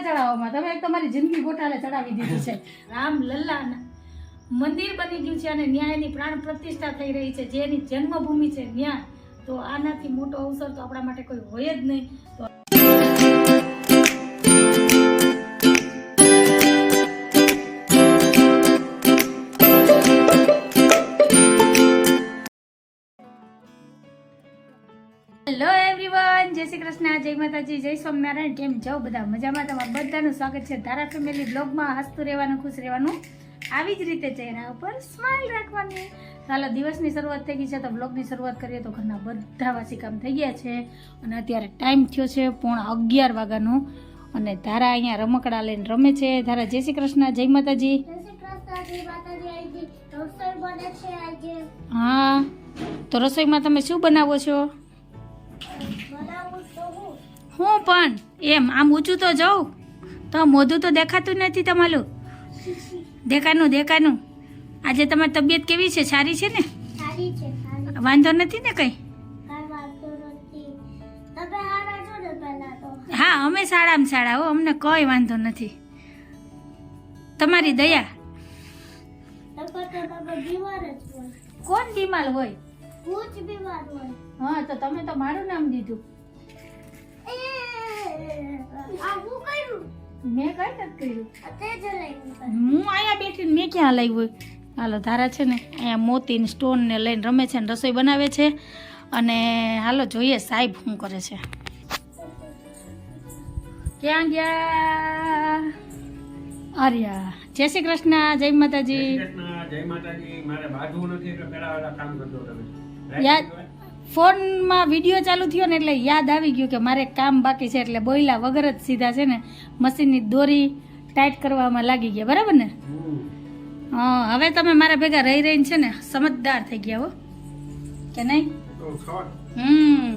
ચડાવવામાં તમે એક તમારી જિંદગી ચડાવી દીધી છે. રામ લલ્લાના. મંદિર બની ગયું છે અને ન્યાયની પ્રાણ પ્રતિષ્ઠા થઈ રહી છે. જેની જન્મભૂમિ છે ન્યાય. તો આનાથી મોટો અવસર તો આપણા માટે કોઈ હોય જ નહીં. જય શ્રી કૃષ્ણ જય માતાજી જય સ્વામિનારાયણ કેમ જાઓ બધા? મજામાં તમારું બધાનું સ્વાગત છે ધારા ફેમિલી બ્લોગમાં હસતું રહેવાનું ખુશ રહેવાનું આવી જ રીતે ચહેરા ઉપર સ્માઇલ રાખવાની. ચાલો દિવસની શરૂઆત થઈ ગઈ છે તો બ્લોગની શરૂઆત કરીએ તો ઘરના બધા વાસી કામ થઈ ગયા છે અને અત્યારે ટાઈમ થયો છે પોણા અગિયાર વાગ્યાનો અને ધારા અહીંયા રમકડા લઈને રમે છે. ધારા જય શ્રી કૃષ્ણ જય માતાજી. હા તો રસોઈમાં તમે શું બનાવો છો? હું પણ. એમ આમ ઊંચું તો જાઉં. તો મોઢું તો દેખાતું નથી તમારું. દેખાનું દેખાનું. આજે તમારી તબિયત કેવી છે? સારી છે ને? વાંધો નથી ને કંઈ? હા અમે શાળામાં શાળા હો. અમને કોઈ વાંધો નથી. તમારી દયા. કોણ બીમાર હોય. હું તો તમે તો મારું નામ દીધું. મેં કઈ નથી કર્યું. આ તે જ લઈને કર્યું. હું અહીંયા બેઠીને મેં ક્યાં લાવ્યું હાલો ધારા છે ને અહીંયા મોતી ને સ્ટોન ને લઈને રમે છે ને રસોઈ બનાવે છે. અને હાલો જોઈએ સાહેબ શું કરે છે. ક્યાં ગયા? આર્યા. જય શ્રી કૃષ્ણ જય માતાજી. જય શ્રી કૃષ્ણ, જય માતાજી. મારે બાજુ નથી પેલા કામ કરતો તમે યાદ ફોનમાં વીડિયો ચાલુ થયો ને એટલે યાદ આવી ગયું કે મારે કામ બાકી છે એટલે બોયલા વગર જ સીધા છે ને મશીનની દોરી ટાઈટ કરવામાં લાગી ગયા બરાબર ને. હવે તમે મારા ભેગા રહી રહીને છે ને સમજદાર થઈ ગયા હો. કે નહીં? હમ.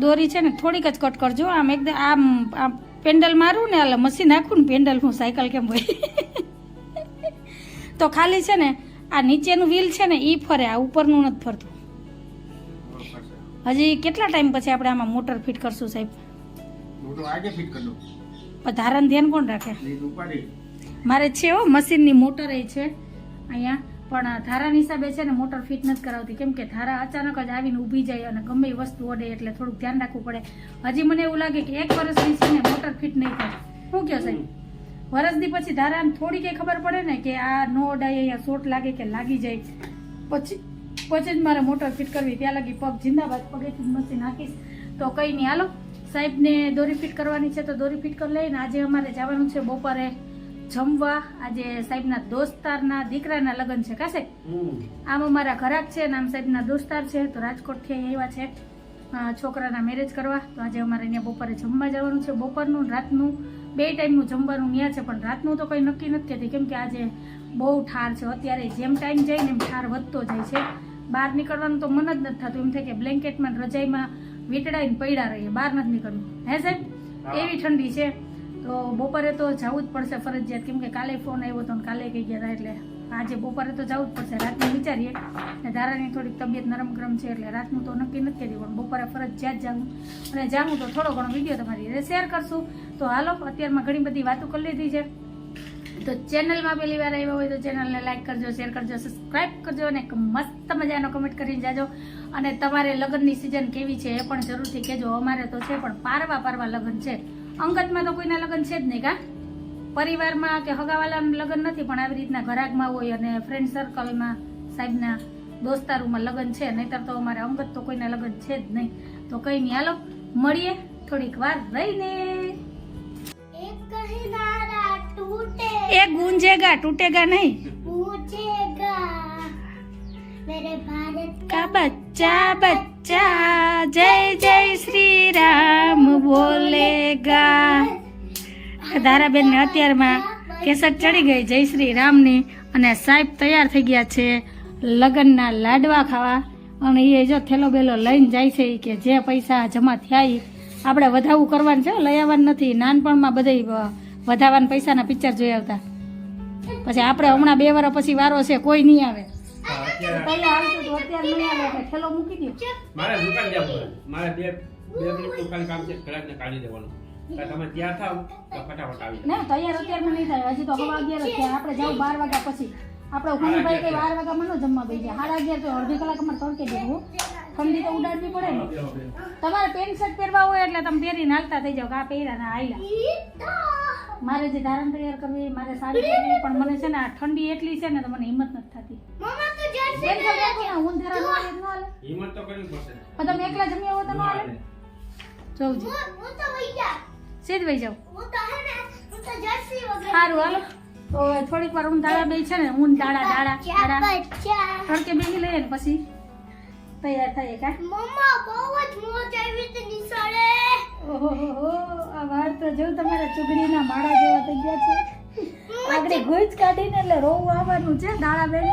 દોરી છે ને થોડીક જ કટ કરજો આમ એકદમ આમ આમ પેન્ડલ મારું ને એટલે મશીન નાખું ને પેન્ડલ હું સાયકલ કેમ હોય? તો ખાલી છે ને આ નીચેનું વ્હીલ છે ને એ ફરે આ ઉપરનું નથી ફરતું. હજી કેટલા ટાઈમ પછી આપણે આમાં મોટર ફિટ કરશું સાહેબ? હું આજે ફિટ કરી દઉં પણ ધારાનું ધ્યાન કોણ રાખે? મારે છે હો મશીનની મોટર એ છે અહીંયા. પણ ધારાના હિસાબે છે ને મોટર ફિટ નથી કરાવતી. કેમ કે ધારા અચાનક જ આવીને ઊભી જાય અને ગમે વસ્તુ ઓડે એટલે થોડુંક ધ્યાન રાખવું પડે. હજી મને એવું લાગે કે એક વર્ષની છે ને મોટર ફિટ નહીં થાય. શું કહો સાહેબ? વરસથી પછી ધારાને થોડી કંઈ ખબર પડે ને કે આ નો ઓડાય અહીંયા ચોટ લાગે કે લાગી જાય. પછી પછી જ મારે મોટર ફિટ કરવી. ત્યાં લગી પગ જિંદાબાદ પગેથી મશીન નાખીશ. તો કંઈ નહીં. હાલો સાહેબને દોરી ફિટ કરવાની છે તો દોરી ફિટ કરી લઈને આજે અમારે જવાનું છે બપોરે જમવા. આજે સાહેબના દોસ્તારના દીકરાના લગ્ન છે કાશે આમ અમારા ઘરાક છે આમ સાહેબના દોસ્તાર છે તો રાજકોટથી આવ્યા છે. છોકરાના મેરેજ કરવા. તો આજે અમારે અહીંયા બપોરે જમવા જવાનું છે બપોરનું રાતનું. બે ટાઈમનું જમવાનું ત્યાં છે પણ રાતનું તો કંઈ નક્કી નથી કહેતી કેમ કે આજે બહુ ઠાર છે. અત્યારે જેમ ટાઈમ જાય ને એમ ઠાર વધતો જાય છે. બહાર નીકળવાનું તો મન જ નથી થતું. એમ થાય કે બ્લેન્કેટમાં રજાઈમાં વીંટળાઈને પડ્યા રહીએ. બહાર નથી નીકળવું. હે સાહેબ? એવી ઠંડી છે. તો બપોરે તો જવું જ પડશે ફરજિયાત. કેમ કે કાલે ફોન આવ્યો હતો કાલે કહી ગયા હતા એટલે આજે બપોરે તો જવું જ પડશે. રાતનું વિચારીએ. ને ધારાની થોડીક તબિયત નરમ ગરમ છે એટલે રાતનું તો નક્કી નથી કરી પણ બપોરે ફરજિયાત જાવું. અને જાઉં તો થોડો ઘણો વીડિયો તમારી શેર કરશું. તો હાલો, અત્યારમાં ઘણી બધી વાતો કરી લીધી છે. તો ચેનલમાં પહેલી વાર આવ્યા હોય તો ચેનલને લાઈક કરજો, શેર કરજો સબસ્ક્રાઈબ કરજો અને મસ્ત મજાનો કમેન્ટ કરીને જાજો. અને તમારે લગ્નની સિઝન કેવી છે એ પણ જરૂરથી કહેજો. અમારે તો છે, પણ પારવા પારવા લગ્ન છે. અંગતમાં તો કોઈના લગ્ન છે જ નહીં કા? પરિવારમાં કે હગાવાલાનું લગ્ન નથી, પણ આવી રીતના ઘરાકમાં હોય અને ફ્રેન્ડ સર્કલમાં સાહેબના દોસ્તારોમાં લગ્ન છે, નહીતર તો અમારે અંગત તો કોઈના લગ્ન છે જ નહીં. તો કંઈ નહીં, હાલો, મળીએ થોડીક વાર રહીને. એ ગુંજેગા, તૂટેગા નહીં. કા બચ્ચા બચ્ચા, જય જય શ્રી રામ બોલેગા. ધારાબેન ને અત્યારમાં કેસર ચડી ગઈ જય શ્રી રામની અને સાહેબ તૈયાર થઈ ગયા છે લગ્નના લાડવા ખાવા. અને એ જો થેલો બેલો લઈને જાય છે કે જે પૈસા જમા થયા ઈ આપણે વધાવું કરવાનું છે લઈ આવવાનું નથી. નાનપણમાં બધા વધાવાના પૈસાના પિક્ચર જોઈ આવતા. પછી આપણે હમણાં બે વર્ષ પછી વારો છે કોઈ નહીં આવે. મારે દુકાન જવું મારે બે બે મિનિટનું કામ છે ગ્રાહકને કાઢી દેવાનું. તમે થાવ તો ફટાફટ આવી ના તૈયાર અત્યારમાં નહીં થાય. હજી તો હવા અગિયાર જ થયા. આપણે જાવ બાર વાગ્યા પછી. આપણે હુનભાઈ કઈ બાર વાગ્યામાં ન જમવા બેસી જાય સાડા અગિયાર તો અડધી કલાકમાં તડકે દેવું ઠંડી તો ઉડાડવી પડે ને. તમારે પેન્ટ શર્ટ પહેરવા હોય એટલે તમે પહેરીને હાલતા થઈ જાવ કે આ પહેર્યા ના હાલ્યા. મારે જે ધારણ તૈયાર કરવી મારે સાડી પહેરવી પણ મને છે ને આ ઠંડી એટલી છે ને તો મને હિંમત નથી થતી. હું હાલે હિંમત તો કરવી પડશે. પણ તમે એકલા જમ્યા હોય તો ન હાલે? જોઉં. છું હું હું તો વઈ જા સીધ વહી જાવ સારું હાલો. તો થોડીક વાર ઊંઘ દાડા બે છે ને ઊન દાડા દાડા દાડા. ત્રણ તડકે બેસી લઈએ ને પછી તૈયાર થઈએ કા? મમ્મા બહુ જ મોજ આવી હતી નિશાળે. ઓહો આ વાર તો જો તમારા ચુગડીના માળા જેવા થઈ ગયા છે. આગળ ગુજ કાઢીને એટલે રોવું આવવાનું છે દાડા બેન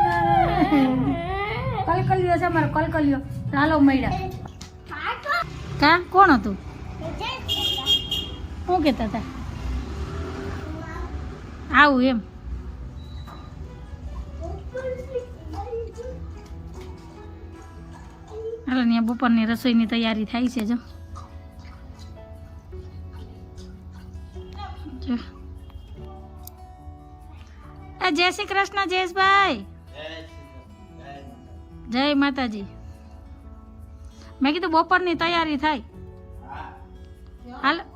કલકલિયો છે અમારો કલકલિયો. ચાલો મળ્યા કા કોણ હતું? શું કહેતા હતા? આવું એમ. હાલો ત્યાં બપોરની રસોઈની તૈયારી થાય છે, જો. જય શ્રી કૃષ્ણ, જયેશભાઈ. જય માતાજી. મેં કીધું બપોરની તૈયારી થાય. હાલો.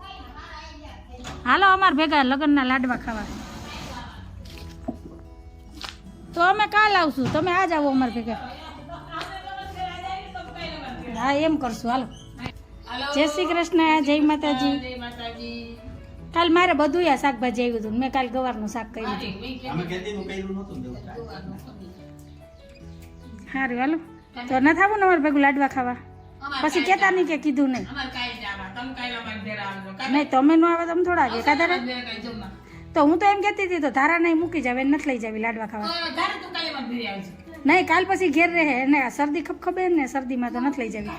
હાલો અમાર ભેગા લગ્નના લાડવા ખાવા. તો અમે કાલ આવશું. તમે આજ આવો અમાર ભેગા. હા એમ કરશું. હાલો. જય શ્રી કૃષ્ણ જય માતાજી. કાલ મારે બધું આ શાકભાજી આવ્યું હતું મેં કાલ ગવારનું શાક કર્યું સારું હાલો. તો ન થાવું ને અમારે ભેગું લાડવા ખાવા? પછી કહેતા નહીં કે કીધું નહીં. નહીં તમે નો આવે તમે થોડા કાધારે તો હું તો એમ કહેતી હતી તો ધારા નહીં મૂકી જાવ એને નથી લઈ જાવી લાડવા ખાવા. નહીં કાલ પછી ઘેર રહે ને આ શરદી ખપ ખબે ને શરદીમાં તો નથી લઈ જાવી.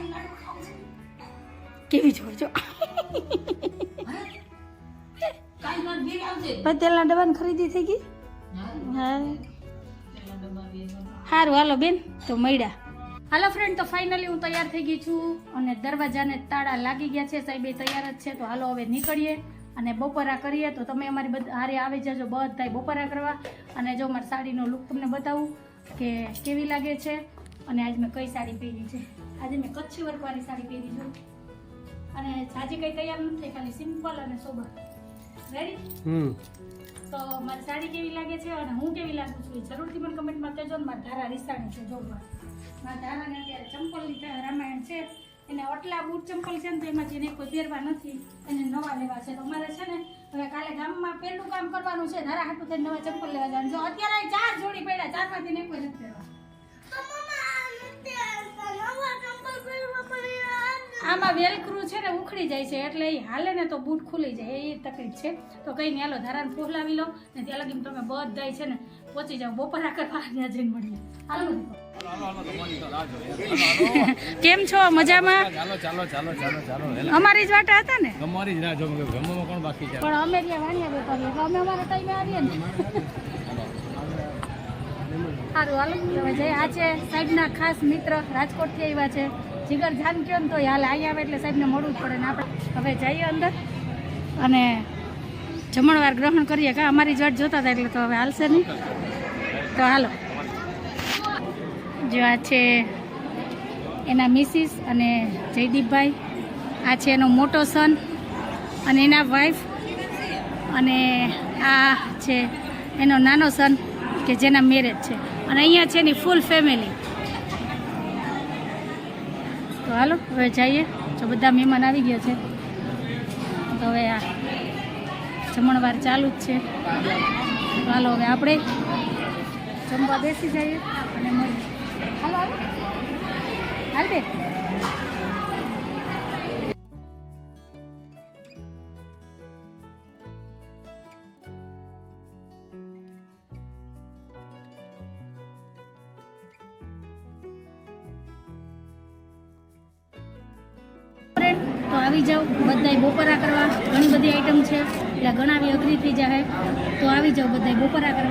કેવી જોજો પછી તેલના ડબ્બાની ખરીદી થઈ ગઈ? હા. સારું હાલો બેન તો મળ્યા. હાલો ફ્રેન્ડ તો ફાઇનલી હું તૈયાર થઈ ગઈ છું અને દરવાજાને તાળા લાગી ગયા છે સાહેબે તૈયાર જ છે. તો હાલો હવે નીકળીએ અને બપોરા કરીએ. તો તમે અમારી બધા હારે આવી જજો બધા બપોરા કરવા. અને જો મારી સાડીનો લુક તમને બતાવું કે કેવી લાગે છે. અને આજ મેં કઈ સાડી પહેરી છે? આજે મેં કચ્છી વર્કવાળી સાડી પહેરી છું. અને સાજી કંઈ તૈયાર નથી ખાલી સિમ્પલ અને સોબર રેડી તો મારી સાડી કેવી લાગે છે અને હું કેવી લાગુ છું એ જરૂરથી મને કમેન્ટમાં કહેજો ને મારા ધારા રીસાણી છે જોવા ધારાને અત્યારે ચંપલની તા- રામાયણ છે. એને આટલા બૂટ ચંપલ છે ને તો એમાં જેને કોઈ પહેરવા નથી, એને નવા લેવા છે. તો અમારે છે ને, હવે કાલે ગામમાં પહેલું કામ કરવાનું છે. ધારા હાટું થઈને નવા ચંપલ લેવા જવાનું. જો અત્યારે ચાર જોડી પડ્યા ચારમાંથી ને કોઈ નથી પહેરવા. ચંપલ આમાં વેલક્રુ છે ને ઉખડી જાય છે, એટલે એ હાલે ને તો બૂટ ખુલી જાય. એ તકલીફ છે. તો કંઈ નહીં હાલો, ધારાને ફોહલાવી લો. ને ત્યાં લગીને તમે બધાય છે ને પહોંચી જાઓ બપોરા કરવા ત્યાં જઈને મળીએ. હાલો કેમ છો? મજામાં? ચાલો ચાલો ચાલો ચાલો ચાલો. અમારી જ વાટા હતા ને? અમારી જ રાહ જો ગમવામાં કોણ બાકી છે? પણ અમે ત્યાં વાણિયા વેપારી એટલે અમે અમારા ટાઈમે આવીએ ને. સારું હાલો. આ છે સાહેબના ખાસ મિત્ર રાજકોટથી આવ્યા છે. જીગર જાન કયો ને તો હાલ અહીંયા આવે એટલે સાહેબને મળવું જ પડે ને આપણે. હવે જઈએ અંદર અને જમણવાર ગ્રહણ કરીએ કા? અમારી જ વાટ જોતા હતા એટલે તો હવે હાલશે નહીં. તો હાલો. જો આ છે એના મિસિસ અને જયદીપભાઈ. આ છે એનો મોટો સન અને એના વાઈફ અને આ છે એનો નાનો સન કે જેના મેરેજ છે. અને અહીંયા છે એની ફૂલ ફેમિલી તો હાલો, હવે જઈએ. જો બધા મહેમાન આવી ગયા છે. તો હવે આ જમણવાર ચાલુ જ છે. હાલો, હવે આપણે જમવા બેસી જઈએ અને મળીએ હાલો હાલો. હાલ બે તો આવી જાઓ. બધાય બપોરા કરવા. ઘણી બધી આઈટમ છે. એટલે ગણાવી અઘરી થઈ જાય તો આવી જાઓ બધાય બપોરા કરવા.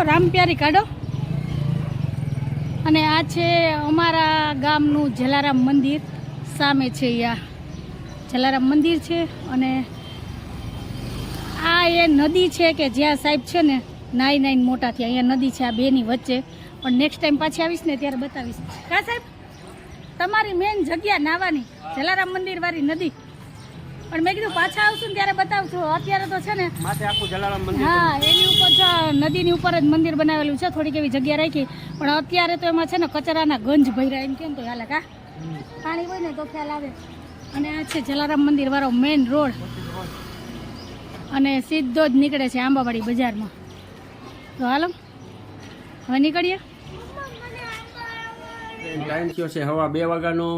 હાલો રામપ્યારી કાઢો. અને આ છે અમારા ગામનું જલારામ મંદિર. સામે છે આ જલારામ મંદિર છે અને આ એ નદી છે કે જ્યાં સાહેબ છે ને નાઈ નાઈન મોટા થયા. અહીંયા નદી છે આ બેની વચ્ચે. પણ નેક્સ્ટ ટાઈમ પાછી આવીશ ને ત્યારે બતાવીશ. કા સાહેબ? તમારી મેન જગ્યા નાવાની જલારામ મંદિર વાળી નદી. પણ મેં કીધું પાછા આવશું ત્યારે બતાવશું અત્યારે તો છે ને માથે આખું જલારામ મંદિર હા એની ઉપર છે નદીની ઉપર જ મંદિર બનાવેલું છે થોડીક એવી જગ્યા રાખી. પણ અત્યારે તો એમાં છે ને કચરાના ગંજ ભર્યા એમ કેમ તો હાલે કા પાણી હોય ને તો ખ્યાલ આવે. અને આ છે જલારામ મંદિર વાળો મેઇન રોડ અને સીધો જ નીકળે છે આંબાવાડી બજારમાં. તો હાલો હવે નીકળીએ. ટાઈમ થયો છે હવા બે વાગ્યાનો.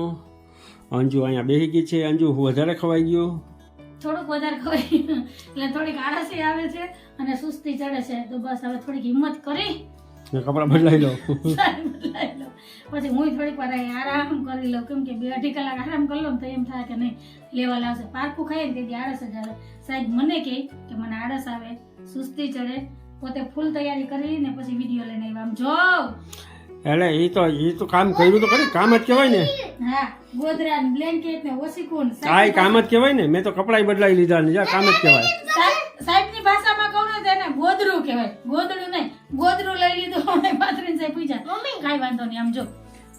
અંજુ અહીંયા બેસી ગઈ છે. અંજુ વધારે ખવાઈ ગયો? થોડુંક વધારે ખવાઈ એટલે થોડીક આળસી આવે છે અને સુસ્તી ચડે છે. તો બસ હવે થોડીક હિંમત કરી. ને કપડાં બદલાઈ લો. બદલાઈ લો. પછી હું થોડીક વાર આરામ કરી લઉં. કેમ કે બે અઢી કલાક આરામ કરી લઉં તો એમ થાય કે નહીં લેવા લાવશે. પારકું ખાઈ ને તેથી આળસ જ આવે. સાહેબ મને કહે કે મને આળસ આવે સુસ્તી ચડે. પોતે ફૂલ તૈયારી કરીને પછી વીડિયો લઈને આવ્યા. આમ જો. એટલે એ તો એ તો કામ કર્યું તો કરી કામ જ કહેવાય ને. હા ગોદરા ને બ્લેન્કેટ ને ઓસીકુન. આ ય કામ જ કહેવાય ને. મેં તો કપડાય બદલાઈ લીધા ને જા કામ જ કહેવાય. સાહેબની ભાષામાં કહું ને તેને ગોદરું કહેવાય. ગોદરું નહીં ગોદરું લઈ લીધું અને પાથરીને સાહેબ પૂછ્યા. કાંઈ વાંધો નહીં આમ જો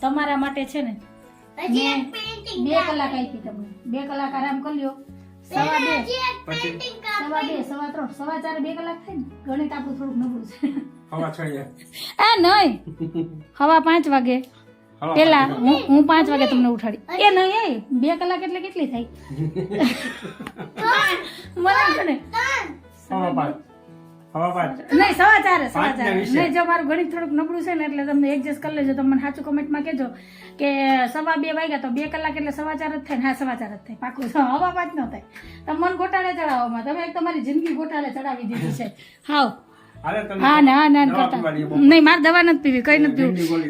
તમારા માટે છે ને બે કલાક આપી તમને. બે કલાક આરામ કરી લ્યો. સવા બે. હજી સવા બે સવા ત્રણ સવા ચાર બે કલાક થાય ને ગણિત આપણું થોડુંક નબળું છે. હવા છઈએ આ નહીં. હવા પાંચ વાગે. પેલા હું હું પાંચ વાગે તમને ઉઠાડી. એ નહીં એ બે કલાક એટલે કેટલી થાય મને નહીં સવા ચારે સવા ચારે. નહીં જો મારું ગણિત થોડુંક નબળું છે ને એટલે તમને એડજસ્ટ કરી લેજો. તમે મને સાચું કમેન્ટમાં કહેજો કે સવા બે વાગ્યા તો બે કલાક એટલે સવા ચાર જ થાય ને હા સવા ચાર જ થાય. પાકું હવા પાંચ ન થાય. તમે મન ગોટાળે ચડાવવામાં. તમે એક તમારી જિંદગી ગોટાળે ચડાવી દીધી છે. હાવ. હા ના ના કરતા. નહીં મારે દવા નથી પીવી કઈ નથી પીવું.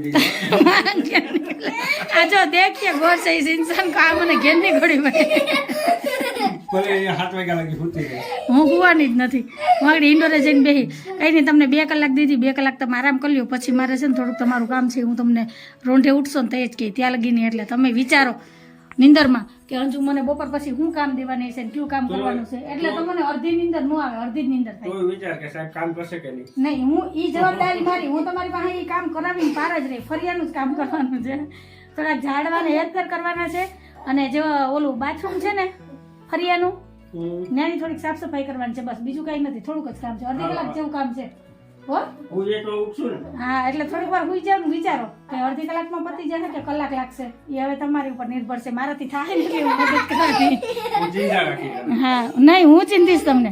આ જો દેખ કે ગોર છે ઇન્સાન કો આ મને ઘેરની ગોળી એ. હું હોવાની જ નથી. હું આગળ ઇન્ડોરે જઈને બેહી. કંઈ નહીં તમને બે કલાક દીધી બે કલાક તમે આરામ કરી લો પછી મારે છે ને થોડુંક તમારું કામ છે હું તમને રોંઢે ઉઠશો ને તે જ કહી. ત્યાં લગીને એટલે તમે વિચારો નિંદરમાં કે અંજુ મને બપોર પછી શું કામ દેવાની છે કયું કામ કરવાનું છે? એટલે તમને મને અડધી નિંદર ન આવે અડધી જ નિંદર થાય. વિચાર કે સાહેબ કામ કરશે કે નહીં? નહીં હું ઈ જવાબદારી મારી હું તમારી પાસે ઈ કામ કરાવીને પાર જ રહી. ફરિયાનું જ કામ કરવાનું છે. થોડાક ઝાડવાને હેરફેર કરવાના છે. અને જો ઓલું બાથરૂમ છે ને ફરિયાનું નાની થોડીક સાફ સફાઈ કરવાની છે બસ. બીજું કઈ નથી. થોડુંક જ કામ છે. અડધી કલાક જેવું કામ છે. હો? હું એટલે થોડીક વાર હુઈ જાવ વિચારો કે અડધી કલાકમાં પતી જશે કે કલાક લાગશે. એ હવે તમારી ઉપર નિર્ભર છે. મારાથી થાય ને એટલી મદદ કરવાની હા નહીં હું ચિંતીશ તમને.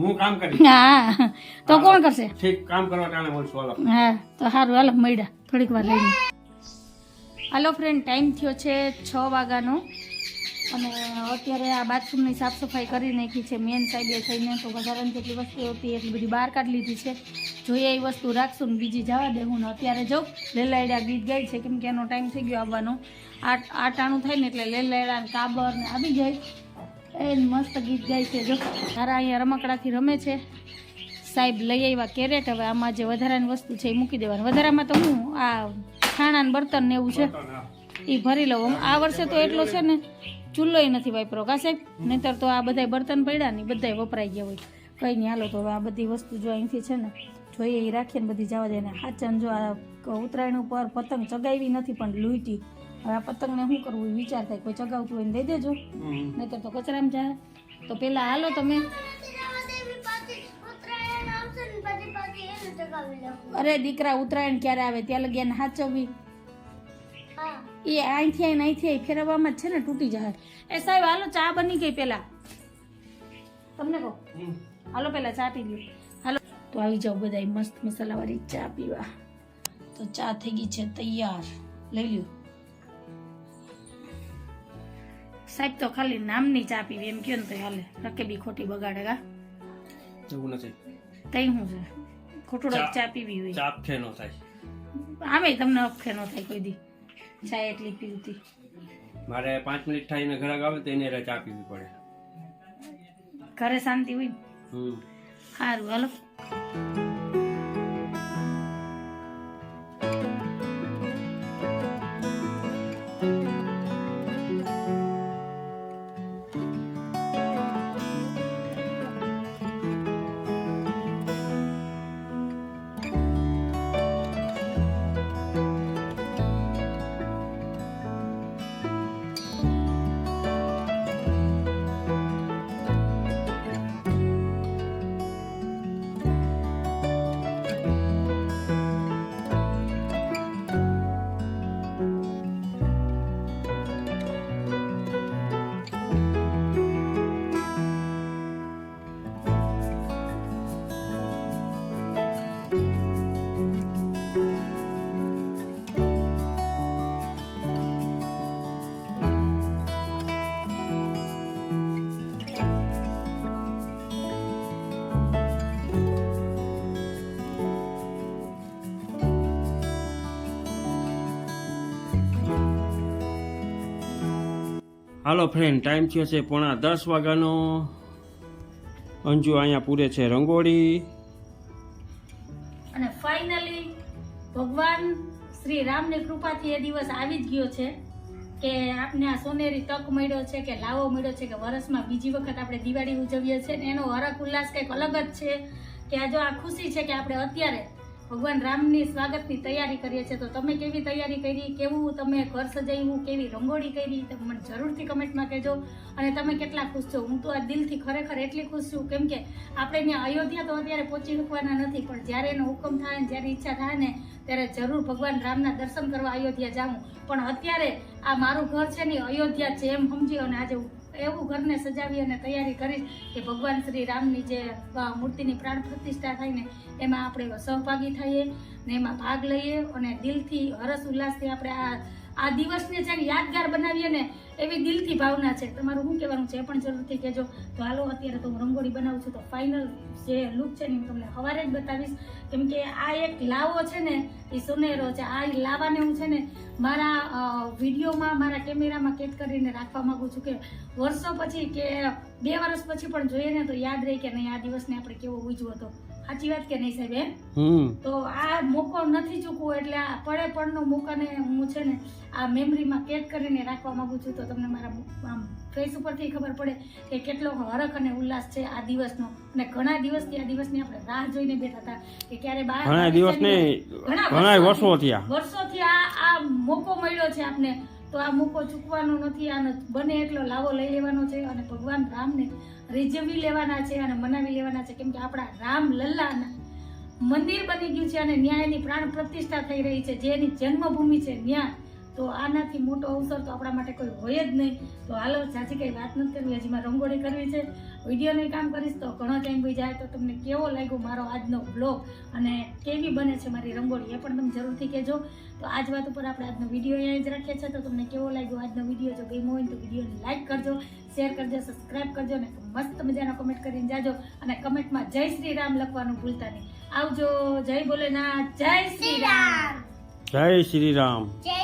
હું કામ કરી હા તો કોણ કરશે? ઠીક કામ કરવા ટાણે બોલશું હાલો. હા તો સારું હાલો. મળ્યા. થોડીક વાર લઈને હાલો ફ્રેન્ડ ટાઈમ થયો છે છ વાગ્યાનો. અને અત્યારે આ બાથરૂમની સાફ સફાઈ કરી નાખી છે. મેન સાઈડે થઈને તો વધારાની જેટલી વસ્તુ હતી એટલી બધી બહાર કાઢી લીધી છે. જોઈએ એ વસ્તુ રાખશું ને બીજી જવા દેવું ને અત્યારે જો લેલાયડા ગીત ગાય છે. કેમ કે એનો ટાઈમ થઈ ગયો આવવાનો. આ આટાણું થાય ને એટલે લેલાયડા ને કાબર ને આવી જાય. એ મસ્ત ગીત ગાય છે. જો તારા અહીંયા રમકડાથી રમે છે. સાહેબ લઈ આવ્યા કેરેટ. હવે આમાં જે વધારાની વસ્તુ છે એ મૂકી દેવાની. વધારામાં તો હું આ ખાણા બર્તન ને એવું છે. એ ભરી લઉં. આ વર્ષે તો એટલો છે ને ચૂલ્લોય નથી વાપરો. કા સાહેબ? નહીતર તો આ બધાય બર્તન પડ્યા ને બધાય વપરાઈ ગયા હોય. કંઈ નહીં હાલો તો આ બધી વસ્તુ જો અહીંથી છે ને જોઈએ એ રાખીએ ને બધી જવા દે. ને હાચન જો આ ઉત્તરાયણ ઉપર પતંગ ચગાવી નથી પણ લૂંટી. હવે આ પતંગને શું કરવું? વિચાર થાય. કોઈ ચગાવતું હોય ને દઈ દેજો. નહીતર તો કચરામાં જાય તો પેલા હાલો તમે. અરે દીકરા ઉત્તરાયણ ક્યારે આવે? ત્યાં લગી એને હાચવવી. હા. એ અહીંથી આવીને અહીંથી આવી ફેરવવામાં જ છે ને તૂટી જાય એ સાહેબ હાલો ચા બની ગઈ પેલા. તમને કહો? હાલો પેલા ચા પી લ્યો. હાલો. તો આવી જાઓ બધા મસ્ત મસાલાવાળી ચા પીવા. તો ચા થઈ ગઈ છે તૈયાર. લઈ લ્યો. સાહેબ તો ખાલી નામની ચા પીવી એમ કયો ને તો હાલે. રકેબી ખોટી બગાડે ગા એવું નથી. તઈ શું છે? ખોટું ચા- પીવી હોય. ચા નો થાય. આમે તમને અપખે નો થાય કોઈ દી. ચા એટલી પીવતી. મારે પાંચ મિનિટ થઈને ઘરાક આવે તો એને ચા પીવી પડે. ઘરે શાંતિ હોય હમ. સારું હાલો. હાલો ફ્રેન્ડ ટાઈમ થયો છે પોણા દસ વાગ્યાનો. અંજુ અહીંયા પૂરે છે રંગોળી. અને ફાઇનલી ભગવાન શ્રી રામની કૃપાથી એ દિવસ આવી જ ગયો છે કે આપને આ સોનેરી તક મળ્યો છે, કે લાવો મળ્યો છે, કે વર્ષમાં બીજી વખત આપણે દિવાળી ઉજવીએ છીએ. ને એનો હરખ, ઉલ્લાસ કંઈક અલગ જ છે કે આ જો આ ખુશી છે કે આપણે અત્યારે ભગવાન રામની સ્વાગતની તૈયારી કરીએ છીએ. તો તમે કેવી તૈયારી કરી? કેવું તમે ઘર સજાવ્યું કેવી રંગોળી કરી? તમે મને જરૂરથી કમેન્ટમાં કહેજો. અને તમે કેટલા ખુશ છો? હું તો આ દિલથી ખરેખર એટલી ખુશ છું. કેમ કે આપણે ત્યાં અયોધ્યા તો અત્યારે પહોંચી શકવાના નથી, પણ જ્યારે એનો હુકમ થાય ને જ્યારે ઈચ્છા થાય ને ત્યારે જરૂર ભગવાન રામના દર્શન કરવા અયોધ્યા જાઉં. પણ અત્યારે આ મારું ઘર છે ને અયોધ્યા એમ સમજી અને આજે એવું ઘરને સજાવી અને તૈયારી કરીશ કે ભગવાન શ્રી રામની જે મૂર્તિની પ્રાણ પ્રતિષ્ઠા થાય ને, એમાં આપણે સહભાગી થઈએ ને એમાં ભાગ લઈએ અને દિલથી, હરસ ઉલ્લાસથી આપણે આ આ દિવસને છે ને યાદગાર બનાવીએ ને એવી દિલથી ભાવના છે. તમારું શું કહેવાનું છે? એ પણ જરૂરથી કહેજો. તો હાલો, અત્યારે તો હું રંગોળી બનાવું છું. તો ફાઇનલ જે લુક છે ને હું તમને સવારે જ બતાવીશ. કેમ કે આ એક લાવો છે ને, એ સોનેરો છે. આ લાવાને હું છે ને મારા વિડીયોમાં, મારા કેમેરામાં કેદ કરીને રાખવા માગું છું કે વર્ષો પછી કે બે વર્ષ પછી પણ જોઈએ ને તો યાદ રહે કે નહીં. આ દિવસને આપણે કેવો ઉજવો હતો. સાચી વાત કે નહીં સાહેબ એમ? તો આ મોકો નથી ચૂકવો એટલે આ પડે પડનો મોકાને હું છે ને આ મેમરીમાં કેદ કરીને રાખવા માંગુ છું. તો તમને મારા આમ ફેસ ઉપરથી ખબર પડે કે કેટલો હરખ અને ઉલ્લાસ છે આ દિવસનો. અને ઘણા દિવસથી આ દિવસની આપણે રાહ જોઈને બેઠા હતા કે ક્યારે બહાર ઘણા દિવસને ઘણા ઘણા વર્ષો વર્ષોથી. આ વર્ષોથી આ આ મોકો મળ્યો છે આપને. તો આ મોકો ચૂકવાનો નથી આનો બને એટલો લાવો લઈ લેવાનો છે અને ભગવાન રામને રીઝવી લેવાના છે અને મનાવી લેવાના છે. કેમ કે આપણા રામ લલ્લાના મંદિર બની ગયું છે અને ન્યાયની પ્રાણ પ્રતિષ્ઠા થઈ રહી છે. જે એની જન્મભૂમિ છે ન્યાય. તો આનાથી મોટો અવસર તો આપણા માટે કોઈ હોય જ નહીં. તો હાલો સાચી કંઈ વાત નથી કરવી હજી મારે રંગોળી કરવી છે. વિડીયોનું કામ કરીશ તો ઘણો ટાઈમ ભાઈ જાય તો તમને કેવો લાગ્યો મારો આજનો બ્લોગ અને કેવી બને છે મારી રંગોળી એ પણ તમે જરૂરથી કહેજો. તો આજ વાત ઉપર આપણે આજનો વીડિયો અહીંયા જ રાખીએ છીએ. તો તમને કેવો લાગ્યો આજનો વીડિયો? જો ગમ્યો હોય તો વિડીયોને લાઈક કરજો શેર કરજો સબસ્ક્રાઇબ કરજો અને મસ્ત મજાના કમેન્ટ કરીને જાજો. અને કમેન્ટમાં જય શ્રી રામ લખવાનું ભૂલતા નહીં. આવજો જય ભોલેનાથ જય શ્રી રામ. જય શ્રી રામ. જય